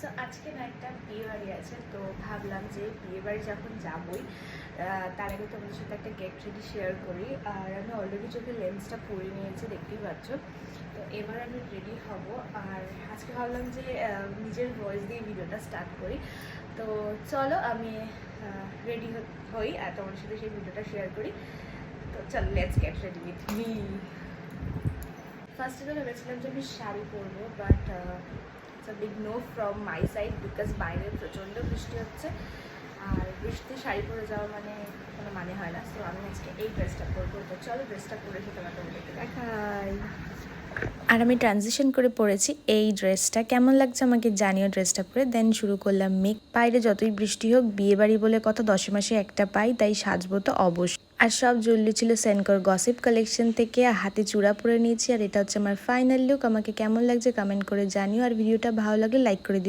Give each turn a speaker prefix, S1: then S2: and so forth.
S1: So আজকে না একটা বিয়ে বাড়ি আছে, তো ভাবলাম যে বিয়ে বাড়ি যখন যাবই তার আগে তোমাদের সাথে একটা গেট রেডি শেয়ার করি। আর আমি অলরেডি চোখে লেন্সটা পরে নিয়েছি, দেখতেই পাচ্ছ। তো এবার আমি রেডি হব। আর আজকে ভাবলাম যে নিজের ভয়েস দিয়ে ভিডিওটা স্টার্ট করি। তো চলো আমি রেডি হই আর তোমার সাথে সেই ভিডিওটা শেয়ার করি। তো চলো let's get ready with me ফার্স্টে তো ভেবেছিলাম যে আমি শাড়ি পরবো but big no from my side because বাইরে প্রচণ্ড বৃষ্টি হচ্ছে। আর বৃষ্টি শাড়ি পরে যাওয়া মানে কোনো মানে হয় না। সো আমি আজকে এই ড্রেসটা পরবো। তো চলো ড্রেসটা পরে সেটা তোমাকে দেখাই।
S2: আর আমি ট্রানজিশন করে পরেছি এই ড্রেসটা কেমন লাগছে আমাকে জানিও ড্রেসটা পরে। দেন শুরু করলাম মেক। বাইরে যতই বৃষ্টি হোক বিয়ে বাড়ি বলে কত দশে মাসে একটা পাই, তাই সাজবো তো অবশ্যই। আর সব জরুরি ছিল সেনকর গসিপ কালেকশন থেকে। হাতে চূড়া পরে নিয়েছি। আর এটা হচ্ছে আমার ফাইনাল লুক আমাকে কেমন লাগছে কমেন্ট করে জানিও। আর ভিডিওটা ভালো লাগলে লাইক করে দিও।